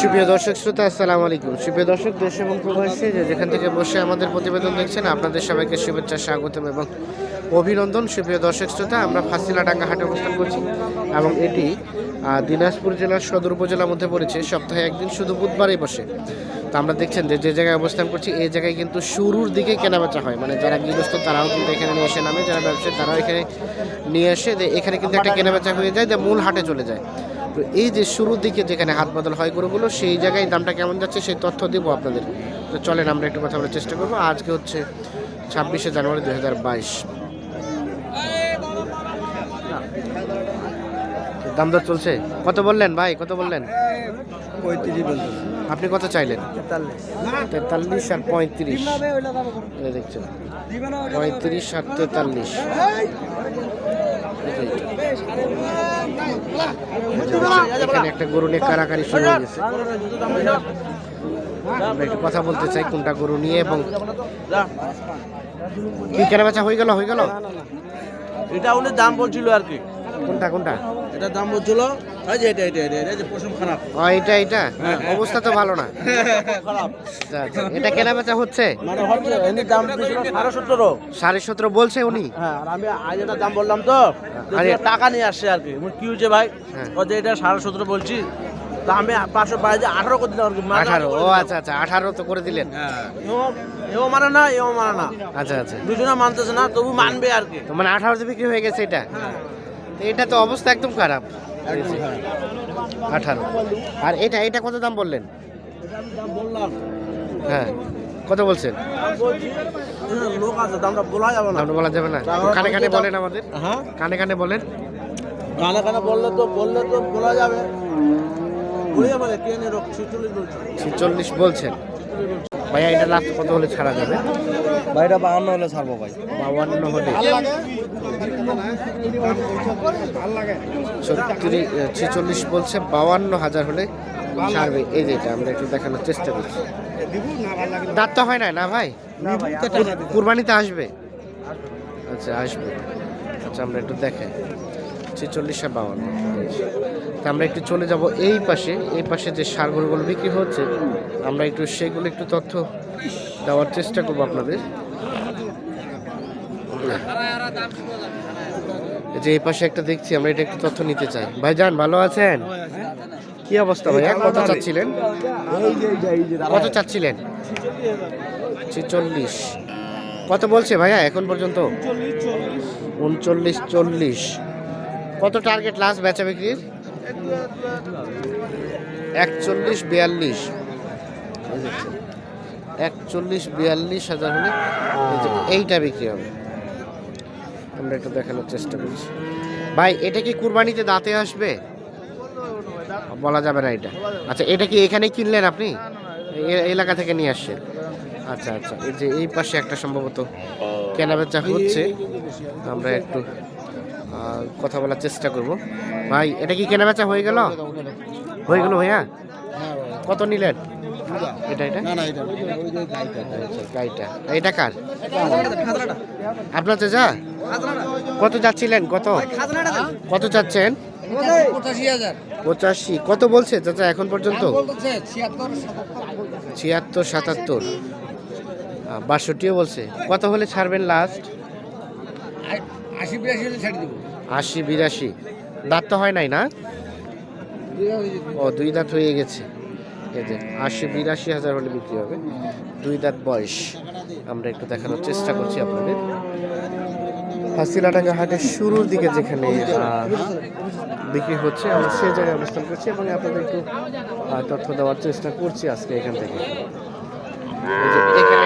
সুপ্রিয় দর্শক শ্রোতা, আসসালামু আলাইকুম। সুপ্রিয় দর্শক, দেশ এবং প্রবাসী যেখান থেকে বসে আমাদের প্রতিবেদন দেখছেন, আপনাদের সবাইকে শুভেচ্ছা, স্বাগতম এবং অভিনন্দন। সুপ্রিয় দর্শক শ্রোতা, আমরা ফাঁসিলাডাঙ্গা হাটে অবস্থান করছি এবং এটি দিনাজপুর জেলার সদর উপজেলার মধ্যে পড়েছে। সপ্তাহে একদিন শুধু বুধবারই বসে। তো আমরা দেখছেন যে যে জায়গায় অবস্থান করছি, এই জায়গায় কিন্তু শুরুর দিকে কেনাবেচা হয়। মানে যারা গৃহস্থ, তারাও কিন্তু এখানে নিয়ে এসে নামে, যারা ব্যবসায়ী, তারাও এখানে নিয়ে এসে, যে এখানে কিন্তু একটা কেনাবেচা হয়ে যায়, যে মূল হাটে চলে যায়। তো এই যে শুরুর দিকে যেখানে হাত বদল হয় গরুগুলো সেই জায়গায় দামটা কেমন যাচ্ছে সেই তথ্য দেবো আপনাদের। তো চলেন আমরা একটু কথা বলার চেষ্টা করব। আজকে হচ্ছে ছাব্বিশে জানুয়ারি দুই হাজার বাইশ। দাম দর চলছে? কত বললেন ভাই? কত বললেন? আপনি কত চাইলেন? তেতাল্লিশ। আর পঁয়ত্রিশ। দেখছেন পঁয়ত্রিশ আর তেতাল্লিশ। এখানে একটা গরু নিয়ে কারাকারি শুরু হয়ে গেছে। আমরা একটু কথা বলতে চাই কোনটা গরু নিয়ে এবং কি কেনা বেচা হয়ে গেল হয়ে গেল? এটা উনি দাম বলছিল আর কি। কোনটা কোনটা? এটা দাম বলছিল এই যে এটা এটা এটা যে পশম খারাপ। ও এটা এটা? অবস্থা তো ভালো না। খারাপ। আচ্ছা, আচ্ছা। এটা কেনা বেচা হচ্ছে? মানে হচ্ছে এমনি দাম দিয়েছিল সাড়ে সতেরো। সাড়ে সতেরো বলছে উনি? হ্যাঁ আর আমি আজ এটা দাম বললাম তো টাকা নিয়ে আসছে আর কি। কি হয়েছে ভাই হ্যাঁ। ও যে এটা সাড়ে সতেরো বলছি তা আমি পাঁচশো বাইরে আঠারো করে দিলাম আর কি আঠারো ও আচ্ছা আচ্ছা আঠারো তো করে দিলেন। হ্যাঁ। এও মানে না এও মানে না। আচ্ছা আচ্ছা। দুজনে মানতেছে না তবু মানবে আর কি। মানে আঠারোতে বিক্রি হয়ে গেছে এটা? তো এটা তো অবস্থা একদম খারাপ। আঠারো। আর এটা এটা কত দাম বললেন? হ্যাঁ কত বলছেন? লোক আছে দামটা বলা যাবে না। বলা যাবে না কানে কানে বলেন আমাদের। হ্যাঁ? কানে কানে বলেন। গানে গানে বললে তো বললে তো বলা যাবে। ছিচল্লিশ বলছেন। ভাইয়া এটা লাস্ট কত হলে ছাড়া যাবে? ভাইটা বাহান্ন হলে ছাড়বো ভাই। বাউান্ন হলে। ছত্রিশ ছিচল্লিশ বলছে বাউান্ন হাজার হলে ছাড়বে। এই যে এটা আমরা একটু দেখানোর চেষ্টা করছি। দাঁত তো হয় না না ভাই কুর- কুরবানিতে আসবে? আচ্ছা আসবে। আচ্ছা আমরা একটু দেখাই ছেচল্লিশ আর বাউান্ন আমরা একটু চলে যাব এই পাশে। এই পাশে যে সারগরগুলো বিক্রি হচ্ছে, আমরা একটু সেগুলো একটু তথ্য দেওয়ার চেষ্টা করব আপনাদের। যে এই পাশে একটা দেখছি, আমরা এটা একটু তথ্য নিতে চাই। ভাই যান ভালো আছেন? কি অবস্থা ভাইয়া? কত চাচ্ছিলেন? কত চাচ্ছিলেন? ছেচল্লিশ। কত বলছে ভাইয়া এখন পর্যন্ত? উনচল্লিশ, চল্লিশ। কত টার্গেট লাস্ট বেচা বিক্রির? একচল্লিশ, বিয়াল্লিশ। একচল্লিশ, বিয়াল্লিশ হাজার হলে এইটা বিক্রি হবে। আমরা একটু দেখানোর চেষ্টা করছি। ভাই, এটা কি কুরবানিতে দাঁতে আসবে? বলা যাবে না এটা। আচ্ছা এটা কি এখানে কিনলেন আপনি? এলাকা থেকে নিয়ে আসছেন। আচ্ছা আচ্ছা এই যে এই পাশে একটা সম্ভবত কেনাবেচা হচ্ছে। আমরা একটু কথা বলার চেষ্টা করব। ভাই এটা কি কেনাবেচা হয়ে গেল? হয়ে গেল ভাইয়া? কত নিলেন? এটা এটা? গাইটা এটা কার? আপনার তো কত যাচ্ছিলেন? কত? কত চাচ্ছেন পঁচাশি কত বলছে চাচা এখন পর্যন্ত? ছিয়াত্তর সাতাত্তর। বাষট্টিও বলছে। কত হলে ছাড়বেন লাস্ট আশি বিরাশি হলে ছেড়ে দেবো। আশি বিরাশি। দাঁত তো হয় নাই না? ও দুই দাঁত হয়ে গেছে। এই যে আশি বিরাশি হাজার হলে বিক্রি হবে। দুই দাঁত বয়স। আমরা একটু দেখানোর চেষ্টা করছি আপনাদের। হাসিলাডাঙ্গা হাটের শুরুর দিকে যেখানে বিক্রি হচ্ছে আমরা সেই জায়গায় অবস্থান করছি এবং আপনাদের একটু তথ্য দেওয়ার চেষ্টা করছি আজকে এখান থেকে। এখানে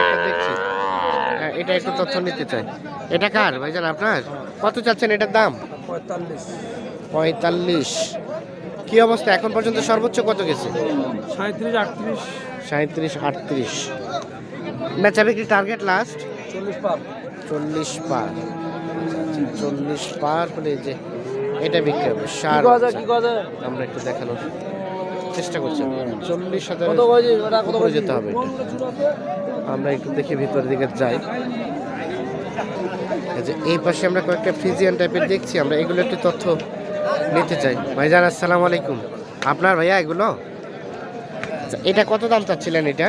এটা একটু তথ্য নিতে চাই। এটা কার ভাইজান আপনার? কত চাচ্ছেন এটার দাম? পঁয়তাল্লিশ। পঁয়তাল্লিশ। কি অবস্থা? এখন পর্যন্ত সর্বোচ্চ কত গেছে? সাঁত্রিশ আটত্রিশ। সাঁত্রিশ আটত্রিশ। বেচা বিক্রি টার্গেট লাস্ট? চল্লিশ পার। চল্লিশ পার। চল্লিশ পার হলে যে এটা বিক্রি হবে। সার আমরা একটু দেখানোর। চেষ্টা করছি। চল্লিশ হাজার উপরে যেতে হবে এটা। আমরা একটু দেখি ভিতরের দিকে যাই। এই এই পাশে আমরা কয়েকটা ফ্রিজিয়ান টাইপের দেখছি আমরা এগুলো একটু তথ্য নিতে চাই। ভাইজান আসসালামু আলাইকুম। আপনার ভাইয়া এগুলো? আচ্ছা এটা কত দাম চাচ্ছিলেন এটা?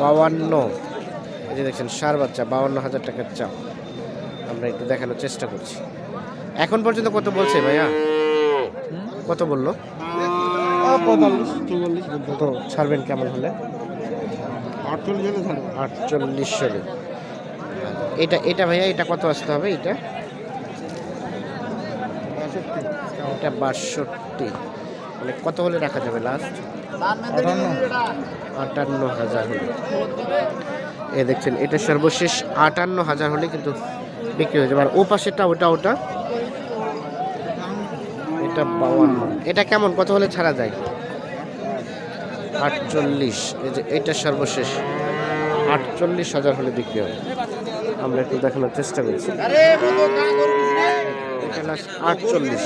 বাউান্ন এই যে দেখছেন সার বাচ্চা বাউান্ন হাজার টাকার চাপ। আমরা একটু দেখানোর চেষ্টা করছি। এখন পর্যন্ত কত বলছে ভাইয়া? কত বলল? কত ছাড়বেন কেমন হলে? আটচল্লিশ এটা এটা ভাইয়া, এটা কত আসতে হবে এটা? এটা বাষট্টি। মানে কত হলে রাখা যাবে লাস্ট আটান্ন হাজার হলে। এ দেখছেন, এটা সর্বশেষ আটান্ন হাজার হলে কিন্তু বিক্রি হয়ে যাবে। আর ও পাশেরটা, ওটা ওটা? এটা বাউান্ন এটা কেমন? কত হলে ছাড়া যায়? আটচল্লিশ। এই যে এটা সর্বশেষ। আটচল্লিশ হাজার হলে বিক্রি হবে। আমরা একটু দেখানোর চেষ্টা করছি। আটচল্লিশ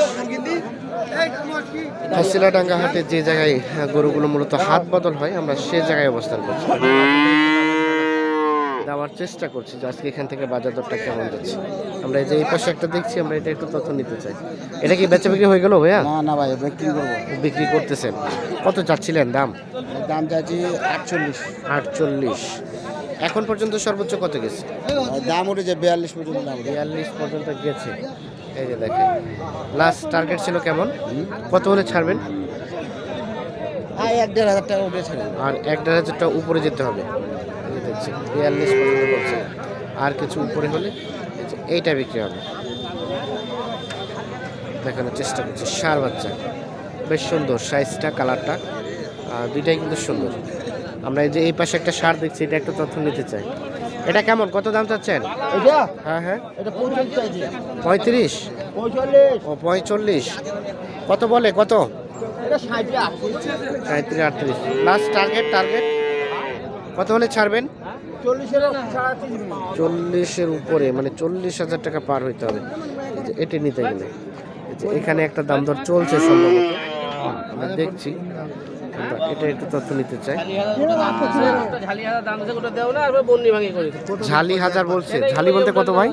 হাসিলাডাঙ্গা হাটে যে জায়গায় আহ, গরুগুলো মূলত হাত বদল হয় আমরা সে জায়গায় অবস্থান করছি। দেওয়ার চেষ্টা করছি যে আজকে এখান থেকে বাজার দরটা কেমন যাচ্ছে। আমরা এই যে এই পাশে একটা দেখছি আমরা এটা একটু তথ্য নিতে চাই। এটা কি বেচা বিক্রি হয়ে গেল ভাইয়া? না না ভাই বিক্রি করব। বিক্রি করতেছেন। কত চাচ্ছিলেন দাম? দাম চাচ্ছি আটচল্লিশ। আটচল্লিশ। এখন পর্যন্ত সর্বোচ্চ কত গেছে? দাম উঠেছে বিয়াল্লিশ পর্যন্ত দাম বিয়াল্লিশ পর্যন্ত গেছে। এই যে দেখেন লাস্ট টার্গেট ছিল কেমন? কত হলে ছাড়বেন? হ্যাঁ এক দেড় হাজার টাকা উঠে ছেড়ে। আর এক দেড় হাজার টাকা উপরে যেতে হবে। দেখছি বিয়াল্লিশ পর্যন্ত বলছে। আর কিছু উপরে হলে এই এইটা বিক্রি হবে। দেখানোর চেষ্টা করছি সার বাচ্চা। বেশ সুন্দর সাইজটা কালারটা দুইটাই কিন্তু সুন্দর। আমরা এই যে এই পাশে একটা সার দেখছি এটা একটু তথ্য নিতে চাই। এটা কেমন? কত দাম চাচ্ছেন? হ্যাঁ হ্যাঁ। পঁয়ত্রিশ? ও পঁয়চল্লিশ কত বলে? কত? সাঁত্রিশ আটত্রিশ। লাস্ট টার্গেট টার্গেট কত হলে ছাড়বেন? চল্লিশের উপরে মানে। চল্লিশ হাজার টাকা পার হইতে হবে। এটি নিতে গেলে। যে এখানে একটা দাম দর চলছে সম্ভবত। আমরা দেখছি। এটা একটু তথ্য নিতে চাই। ঝালি হাজার বলছে। ঝালি বলতে কত ভাই?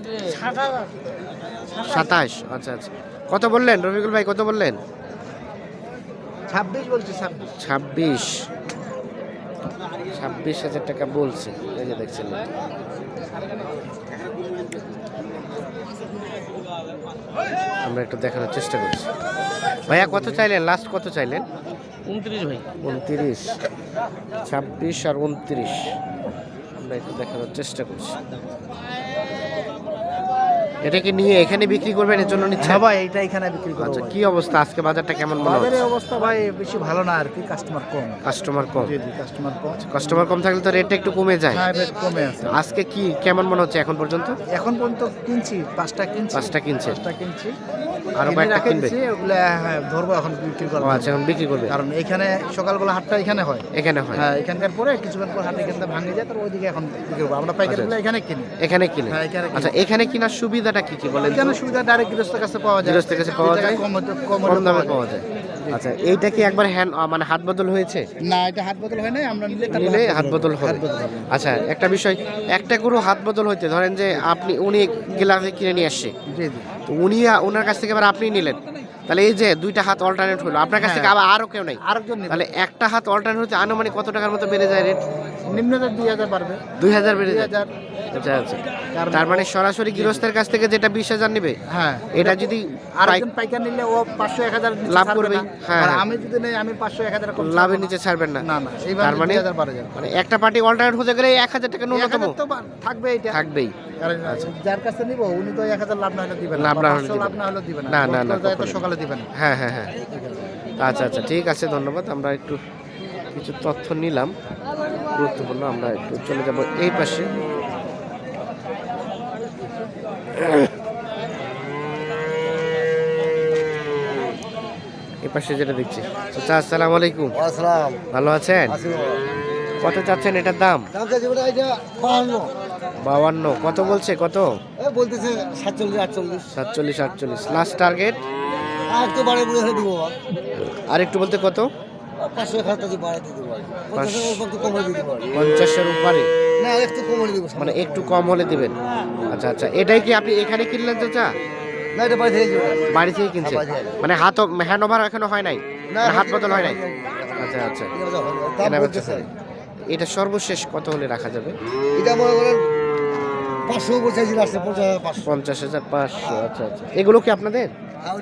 সাতাশ। আচ্ছা আচ্ছা। কত বললেন? রফিকুল ভাই কত বললেন? ছাব্বিশ বলছি ছাব্বিশ। ছাব্বিশ। ছাব্বিশ হাজার টাকা বলছে। এই যে দেখছেন আমরা একটু দেখানোর চেষ্টা করছি। ভাইয়া কত চাইলেন? লাস্ট কত চাইলেন? উনত্রিশ ভাই। উনত্রিশ ছাব্বিশ আর উনত্রিশ। আমরা একটু দেখানোর চেষ্টা করছি। এটাকে নিয়ে এখানে বিক্রি করবেন? এর জন্য নিচ্ছে? হ্যাঁ ভাই এটা এখানে বিক্রি করব আচ্ছা কি অবস্থা? আজকে বাজারটা কেমন মনে হচ্ছে? বাজারের অবস্থা ভাই বেশি ভালো না আর কি কাস্টমার কম। কাস্টমার কম। জি জি কাস্টমার কম। কাস্টমার কম থাকলে তো রেটটা একটু কমে যায়। হ্যাঁ রেট কমে আছে। আজকে কি কেমন মনে হচ্ছে এখন পর্যন্ত? এখন পর্যন্ত কিনছি পাঁচটা কিনছি। পাঁচটা কিনছি। পাঁচটা কিনছি। আরও কয়েকটা কিনবে? ওগুলা হ্যাঁ ধরবো এখন বিক্রি করব। আচ্ছা এখন বিক্রি করবে। কারণ এখানে সকালবেলা হাটটা এখানে হয়। এখানে হয়। হ্যাঁ এখানকার পরে কিছুক্ষণ পর হাট এখান থেকে ভাঙে যায় ওইদিকে এখন বিক্রি করব। আমরা পাইকারিগুলো আচ্ছা। এখানে কিনি। এখানে কিনে? হ্যাঁ। আচ্ছা এখানে কেনার সুবিধাটা কি কি বলেন এখানে সুবিধা ডাইরেক্ট গৃহস্থের কাছে পাওয়া যায়। গৃহস্থের কাছে পাওয়া যায়? কম কম দামে পাওয়া যায়। আচ্ছা এইটা কি একবার হ্যান্ড মানে হাত বদল হয়েছে? না এটা হাত বদল হয় নাই আমরা নিলে হাত বদল হবে। হবে। আচ্ছা একটা বিষয় একটা গরু হাত বদল হইতে ধরেন যে আপনি উনি গেলামে কিনে নিয়ে আসছে। জি জি। তো উনি ওনার কাছ থেকে এবার আপনি নিলেন। তাহলে এই যে দুইটা হাত অল্টারনেট হলো আপনার কাছ থেকে হ্যাঁ। আবার আরও কেউ নেই? আরেকজন তাহলে একটা হাত অল্টারনেট হচ্ছে আনুমানিক কত টাকার মতো বেড়ে যায় রেট নিম্নতা দুই হাজার বাড়বে। দুই হাজার বেড়ে দুই যায় হাজার। আচ্ছা আচ্ছা। কারণ- তার মানে সরাসরি গৃহস্থের কাছ থেকে যেটা বিশ হাজার নেবে হ্যাঁ। এটা যদি আর একজন পাইকার নিলে ও পাঁচশো এক হাজার লাভ করবেই। হ্যাঁ, আর হ্যাঁ। আমি যদি নেই আমি পাঁচশো এক হাজার কম লাভের না। নিচে ছাড়বেন না। না না এইবার তার মানে দুই হাজার বারো হাজার। মানে একটা পার্টি অল্টারনেট হতে গেলে এক হাজার টাকা এক ন্যূনতম হাজার তো বা- থাকবে এটা। থাকবেই। যার কাছে নিব উনি তো এক হাজার লাভ না হলে দিবেন লাভ না হলে লাভ না। হলে দিবেন না, না, না, তো সকালে দিবেন হ্যাঁ হ্যাঁ হ্যাঁ। আচ্ছা আচ্ছা ঠিক আছে ধন্যবাদ। আমরা একটু কিছু তথ্য নিলাম। গুরুত্বপূর্ণ আমরা একটু চলে যাব এই পাশে। এই পাশে যেটা দেখছি। চাচা আসসালামু আলাইকুম। আসসালাম। ভালো আছেন? কত চাচ্ছেন এটার দাম? বাউান্ন কত বলছে? কত? বলতেছে সাতচল্লিশ আটচল্লিশ। সাতচল্লিশ আটচল্লিশ। লাস্ট টার্গেট আর একটু বাড়ে বুড়ে হলে দিব আর একটু বলতে কত? পাঁচশো এক হাজার বাড়ে দিতে পারি। পঞ্চাশের উপরে না একটু কমে দিব মানে একটু কম হলে দিবেন? আচ্ছা আচ্ছা। এটাই কি আপনি এখানে কিনলেন চাচা? না এটা বাড়ি থেকে বাড়ি থেকে কিনছেন? হ্যাঁ। মানে হাত হ্যান্ড ওভার এখনও হয় নাই? হাত বদল হয় নাই? আচ্ছা আচ্ছা। এটা সর্বশেষ কত হলে রাখা যাবে? এটা মনে করেন পাঁচশো উপর চাইছি পঞ্চাশ হাজার পাঁচশো। পাঁচশো আচ্ছা আচ্ছা। এগুলো কি আপনাদের? হ্যাঁ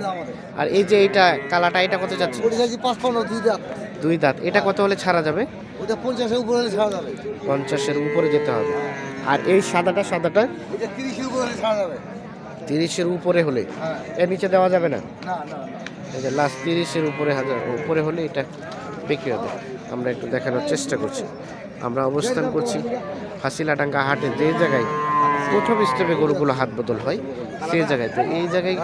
আর এই যে এইটা কালাটা এটা কত যাচ্ছে? দুই দাঁত। দুই দাঁত। এটা কত হলে ছাড়া যাবে? ওটা পঞ্চাশের উপরে হলে ছাড়া যাবে। পঞ্চাশের উপরে যেতে হবে। আর এই সাদাটা সাদাটা? এটা তিরিশের উপরে ছাড়া যাবে। তিরিশের উপরে হলে? হ্যাঁ। এর নিচে দেওয়া যাবে না? না না না। এই যে লাস্ট তিরিশের উপরে হাজার উপরে হলে এটা বিক্রি হবে। আমরা একটু দেখানোর চেষ্টা করছি। আমরা অবস্থান করছি ফাঁসিলাডাঙ্গা হাটে যে জায়গায় প্রথম স্টেপে গরুগুলো হাত বদল হয়, সেই জায়গায়। তো এই জায়গায়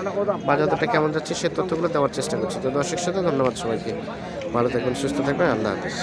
বাজারটা কেমন যাচ্ছে, সে তথ্যগুলো দেওয়ার চেষ্টা করছি। তো দর্শক সাথে ধন্যবাদ সবাইকে। ভালো থাকবেন, সুস্থ থাকবেন, আল্লাহ হাফিজ।